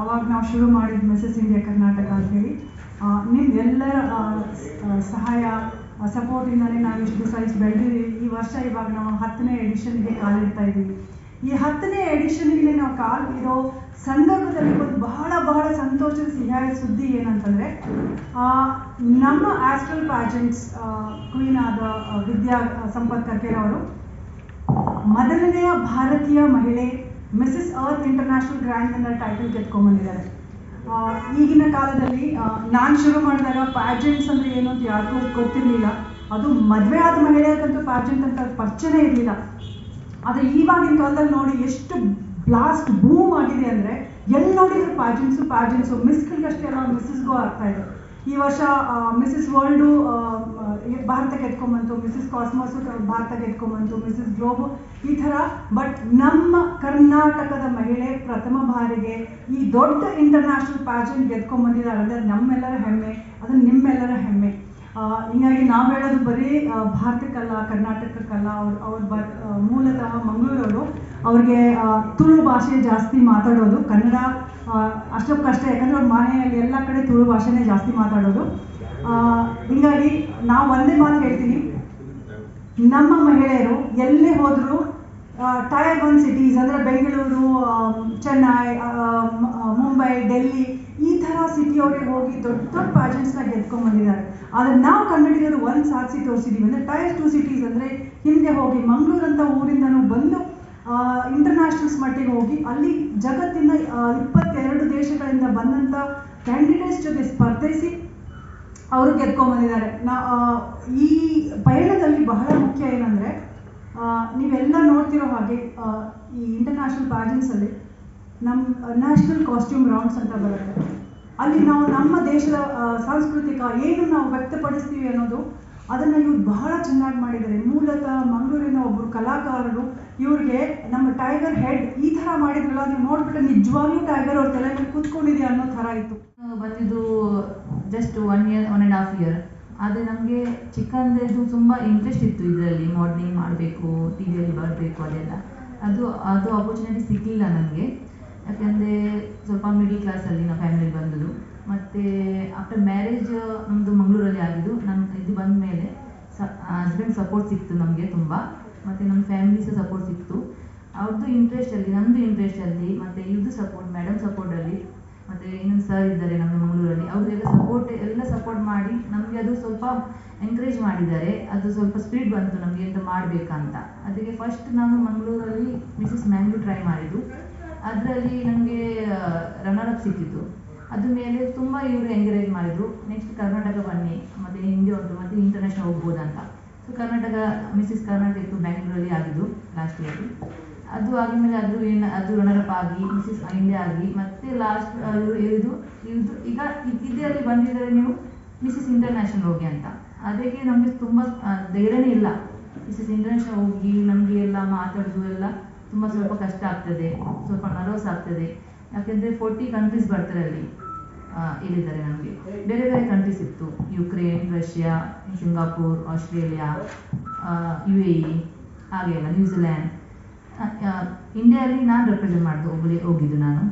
ಅವಾಗ ನಾವು ಶುರು ಮಾಡಿದ ಮಿಸಸ್ ಇಂಡಿಯಾ ಕರ್ನಾಟಕ ಅಂತೇಳಿ ನಿಮ್ಮೆಲ್ಲರ ಸಹಾಯ ಸಪೋರ್ಟಿಂದಲೇ ನಾವು ಇಷ್ಟು ದಿವಸ ಬೆಳೆದಿದ್ದೀವಿ. ಈ ವರ್ಷ ಇವಾಗ ನಾವು ಹತ್ತನೇ ಎಡಿಷನ್ಗೆ ಕಾಲಿಡ್ತಾ ಇದ್ದೀವಿ. ಈ ಹತ್ತನೇ ಎಡಿಷನ್ಗೆ ನಾವು ಕಾಲು ಇಡೋ ಸಂದರ್ಭದಲ್ಲಿ ಒಂದು ಬಹಳ ಬಹಳ ಸಂತೋಷದ ಸಿಹಿಯಾದ ಸುದ್ದಿ ಏನಂತಂದರೆ ನಮ್ಮ ಆಸ್ಟ್ರಲ್ ಪ್ಯಾಜೆಂಟ್ಸ್ ಕ್ವೀನ್ ಆದ ವಿದ್ಯಾ ಸಂಪತ್ ಕರ್ಕೇರವರು ಮೊದಲನೆಯ ಭಾರತೀಯ ಮಹಿಳೆ Mrs Earth international grand winner title ಗೆದ್ಕೊಂಡ್ಬಂದಿದ್ದಾರೆ ಈಗಿನ ಕಾಲದಲ್ಲಿ ನಾನು ಶುರು ಮಾಡಿದಾಗ ಪ್ಯಾಜೆಂಟ್ಸ್ ಅಂದರೆ ಏನು ಅಂತ ಯಾರಿಗೂ ಗೊತ್ತಿರಲಿಲ್ಲ. ಅದು ಮದುವೆ ಆದ ಮಹಿಳೆಯರಿಗಂತೂ ಪ್ಯಾಜೆಂಟ್ ಅಂತ ಪರಿಚಯನೇ ಇರಲಿಲ್ಲ. ಆದರೆ ಇವಾಗಿನ ಕಾಲದಲ್ಲಿ ನೋಡಿ ಎಷ್ಟು ಬ್ಲಾಸ್ಟ್ ಬೂಮ್ ಆಗಿದೆ ಅಂದರೆ ಎಲ್ಲಿ ನೋಡಿದ್ರು ಪ್ಯಾಜೆಂಟ್ಸು ಪ್ಯಾಜೆಂಟ್ಸು ಮಿಸ್ಗಳಿಗಷ್ಟೇ ಅಲ್ಲ ಮಿಸ್ಸಸ್ಗೂ ಆಗ್ತಾ ಇದೆ. ಈ ವರ್ಷ ಮಿಸಸ್ ವರ್ಲ್ಡು ಭಾರತಕ್ಕೆ ಎತ್ಕೊಂಬಂತು ಮಿಸಸ್ ಕಾಸ್ಮೋಸು ಭಾರತಕ್ಕೆ ಎತ್ಕೊಂಬಂತು ಮಿಸಸ್ ಗ್ಲೋಬು ಈ ಥರ. ಬಟ್ ನಮ್ಮ ಕರ್ನಾಟಕದ ಮಹಿಳೆ ಪ್ರಥಮ ಬಾರಿಗೆ ಈ ದೊಡ್ಡ ಇಂಟರ್ನ್ಯಾಷನಲ್ ಪ್ಯಾಜೆಂಟ್ ಗೆದ್ಕೊಂಬಂದಿದ್ದಾರೆ ಅಂದರೆ ನಮ್ಮೆಲ್ಲರ ಹೆಮ್ಮೆ ಅದು ನಿಮ್ಮೆಲ್ಲರ ಹೆಮ್ಮೆ. ಹಿಂಗಾಗಿ ನಾವು ಹೇಳೋದು ಬರೀ ಭಾರತಕ್ಕಲ್ಲ ಕರ್ನಾಟಕಕ್ಕಲ್ಲ ಅವ್ರು ಅವ್ರ ಆ, ಮೂಲತಃ ಮಂಗಳೂರವರು ಅವ್ರಿಗೆ ತುಳು ಭಾಷೆ ಜಾಸ್ತಿ ಮಾತಾಡೋದು. ಕನ್ನಡ ಅಷ್ಟಕ್ಕಷ್ಟೇ. ಅಷ್ಟಕ್ಕೆ ಕಷ್ಟ ಯಾಕಂದ್ರೆ ಅವ್ರ ಮನೆಯಲ್ಲಿ ಎಲ್ಲ ಕಡೆ ತುಳು ಭಾಷೆನೇ ಜಾಸ್ತಿ ಮಾತಾಡೋದು. ಹಿಂಗಾಗಿ ನಾವು ಒಂದೇ ಮಾತು ಹೇಳ್ತೀನಿ. ನಮ್ಮ ಮಹಿಳೆಯರು ಎಲ್ಲೇ ಹೋದರೂ ಟೈರ್ ಒನ್ ಸಿಟೀಸ್ ಅಂದರೆ ಬೆಂಗಳೂರು ಚೆನ್ನೈ ಮುಂಬೈ, ಡೆಲ್ಲಿ, ಈ ಥರ ಸಿಟಿಯವ್ರಿಗೆ ಹೋಗಿ ದೊಡ್ಡ ದೊಡ್ಡ ಪ್ಯಾಜೆಂಟ್ಸ್ನ ಗೆದ್ಕೊಂಡ್ಬಂದಿದ್ದಾರೆ ಆದರೆ ನಾವು ಕನ್ನಡಿಗರು ಒಂದು ಸಾಧಿಸಿ ತೋರಿಸಿದ್ದೀವಿ ಅಂದರೆ ಟೈರ್ ಟು ಸಿಟೀಸ್ ಅಂದರೆ ಹಿಂದೆ ಹೋಗಿ ಮಂಗಳೂರು ಅಂತ ಊರಿಂದನೂ ಬಂದು ಇಂಟರ್ನ್ಯಾಷನಲ್ಸ್ ಮಟ್ಟಿಗೆ ಹೋಗಿ ಅಲ್ಲಿ ಜಗತ್ತಿನ ಇಪ್ಪತ್ತೆರಡು ದೇಶಗಳಿಂದ ಬಂದಂಥ ಕ್ಯಾಂಡಿಡೇಟ್ಸ್ ಜೊತೆ ಸ್ಪರ್ಧಿಸಿ ಅವರು ಗೆದ್ಕೊಂಡ್ಬಂದಿದ್ದಾರೆ ನಾ ಈ ಪಯಣದಲ್ಲಿ ಬಹಳ ಮುಖ್ಯ ಏನಂದರೆ ನೀವೆಲ್ಲ ನೋಡ್ತಿರೋ ಹಾಗೆ ಈ ಇಂಟರ್ನ್ಯಾಷನಲ್ ಅಲ್ಲಿ ನಮ್ಮ ನ್ಯಾಷನಲ್ ಕಾಸ್ಟ್ಯೂಮ್ ರೌಂಡ್ಸ್ ಅಂತ ಬರುತ್ತೆ. ಅಲ್ಲಿ ನಾವು ನಮ್ಮ ದೇಶದ ಸಾಂಸ್ಕೃತಿಕ ಏನು ನಾವು ವ್ಯಕ್ತಪಡಿಸ್ತೀವಿ ಅನ್ನೋದು, ಅದನ್ನು ಇವ್ರು ಬಹಳ ಚೆನ್ನಾಗಿ ಮಾಡಿದ್ದಾರೆ. ಮೂಲತಃ ಮಂಗಳೂರಿನ ಒಬ್ಬರು ಕಲಾಕಾರರು, ಇವ್ರಿಗೆ ನಮ್ಮ ಟೈಗರ್ ಹೆಡ್ ಈ ಥರ ಮಾಡಿದ್ರಲ್ಲ, ನೀವು ನೋಡ್ಬಿಟ್ಟು ನಿಜವಾಗ್ಲೂ ಟೈಗರ್ ಅವ್ರ ತಲೆ ಮೇಲೆ ಕೂತ್ಕೊಂಡಿದೆ ಅನ್ನೋ ಥರ ಇತ್ತು. ಬಂದಿದ್ದು just one year one and half year ಆದರೆ ನಮಗೆ ಚಿಕ್ಕಂದಿದ್ದು ತುಂಬ ಇಂಟ್ರೆಸ್ಟ್ ಇತ್ತು ಇದರಲ್ಲಿ ಮಾಡಲಿಂಗ್ ಮಾಡಬೇಕು ಟಿ ವಿಯಲ್ಲಿ ಬರಬೇಕು ಅದೆಲ್ಲ. ಅದು ಅದು ಆಪರ್ಚುನಿಟಿ ಸಿಗಲಿಲ್ಲ ನನಗೆ ಯಾಕೆಂದರೆ ಸ್ವಲ್ಪ ಮಿಡಿಲ್ ಕ್ಲಾಸಲ್ಲಿ ನಾವು ಫ್ಯಾಮಿಲಿ ಬಂದದ್ದು. ಮತ್ತು ಆಫ್ಟರ್ ಮ್ಯಾರೇಜ್ ನಮ್ಮದು ಮಂಗಳೂರಲ್ಲಿ ಆಗಿದ್ದು ನಮ್ಮ ಇದು ಬಂದ ಮೇಲೆ ಸ ಹಸ್ಬೆಂಡ್ ಸಪೋರ್ಟ್ ಸಿಕ್ತು ನಮಗೆ ತುಂಬ. ಮತ್ತು ನಮ್ಮ ಫ್ಯಾಮಿಲಿ ಸಹ ಸಪೋರ್ಟ್ ಸಿಕ್ತು. ಅವ್ರದ್ದು ಇಂಟ್ರೆಸ್ಟಲ್ಲಿ ನಮ್ಮದು ಇಂಟ್ರೆಸ್ಟಲ್ಲಿ ಮತ್ತು ಇವ್ರದ್ದು ಸಪೋರ್ಟ್ ಮೇಡಮ್ ಸಪೋರ್ಟಲ್ಲಿ ಮತ್ತು ಇನ್ನೊಂದು ಸರ್ ಇದ್ದಾರೆ ನಮ್ಮ ಮಂಗಳೂರಲ್ಲಿ. ಅವರೆಲ್ಲ ಸಪೋರ್ಟ್ ಎಲ್ಲ ಸಪೋರ್ಟ್ ಮಾಡಿ ನಮಗೆ ಅದು ಸ್ವಲ್ಪ ಎನ್ಕರೇಜ್ ಮಾಡಿದ್ದಾರೆ. ಅದು ಸ್ವಲ್ಪ ಸ್ಪೀಡ್ ಬಂತು ನಮಗೆ ಎಂತ ಮಾಡಬೇಕಂತ. ಅದಕ್ಕೆ ಫಸ್ಟ್ ನಾನು ಮಂಗಳೂರಲ್ಲಿ ಮಿಸಸ್ ಮ್ಯಾಂಗ್ಳೂರ್ ಟ್ರೈ ಮಾಡಿದ್ದು. ಅದರಲ್ಲಿ ನನಗೆ ರನ್ನರ್ ಅಪ್ ಸಿಕ್ಕಿತ್ತು ಅದ್ರ ಮೇಲೆ ತುಂಬ ಇವರು ಎಂಕರೇಜ್ ಮಾಡಿದರು. ನೆಕ್ಸ್ಟ್ ಕರ್ನಾಟಕ ಬನ್ನಿ, ಮತ್ತು ಹಿಂದೆ ಉಂಟು ಮತ್ತು ಇಂಟರ್ನ್ಯಾಷನಲ್ ಹೋಗ್ಬೋದಂತ. ಸೊ ಕರ್ನಾಟಕ ಮಿಸಸ್ ಕರ್ನಾಟಕ ಇತ್ತು ಬ್ಯಾಂಗ್ಳೂರಲ್ಲಿ ಆಗಿದ್ದು ಲಾಸ್ಟ್ ಇಯರ್ ಅದು ಆಗಿದ್ಮೇಲೆ ಅದು ಏನು, ಅದು ರನ್ನರಪ್ ಆಗಿ ಮಿಸಸ್ ಇಂಡಿಯಾ ಆಗಿ, ಮತ್ತೆ ಲಾಸ್ಟ್ ಇದು ಇದು ಈಗ ಇದರಲ್ಲಿ ಬಂದಿದ್ದಾರೆ ನೀವು ಮಿಸಸ್ ಇಂಟರ್ನ್ಯಾಷನಲ್ ಹೋಗಿ ಅಂತ. ಅದಕ್ಕೆ ನಮಗೆ ತುಂಬ ಧೈರ್ಯನೇ ಇಲ್ಲ. ಮಿಸಸ್ ಇಂಟರ್ನ್ಯಾಷನಲ್ ಹೋಗಿ, ನಮಗೆ ಎಲ್ಲ ಮಾತಾಡೋದು ಎಲ್ಲ ತುಂಬ ಸ್ವಲ್ಪ ಕಷ್ಟ ಆಗ್ತದೆ, ಸ್ವಲ್ಪ ನರ್ವಸ್ ಆಗ್ತದೆ. ಯಾಕೆಂದರೆ ಫೋರ್ಟಿ ಕಂಟ್ರೀಸ್ ಬರ್ತಾರೆ ಅಲ್ಲಿ ಹೇಳಿದ್ದಾರೆ ನಮಗೆ. ಬೇರೆ ಬೇರೆ ಕಂಟ್ರೀಸ್ ಇತ್ತು. Ukraine Russia Singapore Australia U A E ಹಾಗೆ ಎಲ್ಲ ನ್ಯೂಜಿಲ್ಯಾಂಡ್ ಇಂಡಿಯಾದಲ್ಲಿ ನಾನು ರೆಪ್ರೆಸೆಂಟ್ ಮಾಡಿದ್ದು ಒಬ್ಬಳಿ ಹೋಗಿದ್ದು ನಾನು.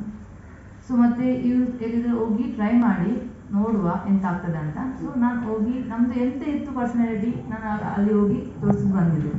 ಸೊ ಮತ್ತೆ ಇವ್ರು ಎಲ್ಲಿದ್ರು ಹೋಗಿ ಟ್ರೈ ಮಾಡಿ, ನೋಡುವ ಎಂತ ಆಗ್ತದೆ ಅಂತ. ಸೊ ನಾನು ಹೋಗಿ, ನಮ್ದು ಎಂತ ಇತ್ತು ಪರ್ಸನಾಲಿಟಿ ನಾನು ಅಲ್ಲಿ ಹೋಗಿ ತೋರಿಸಿ ಬಂದಿದ್ದು.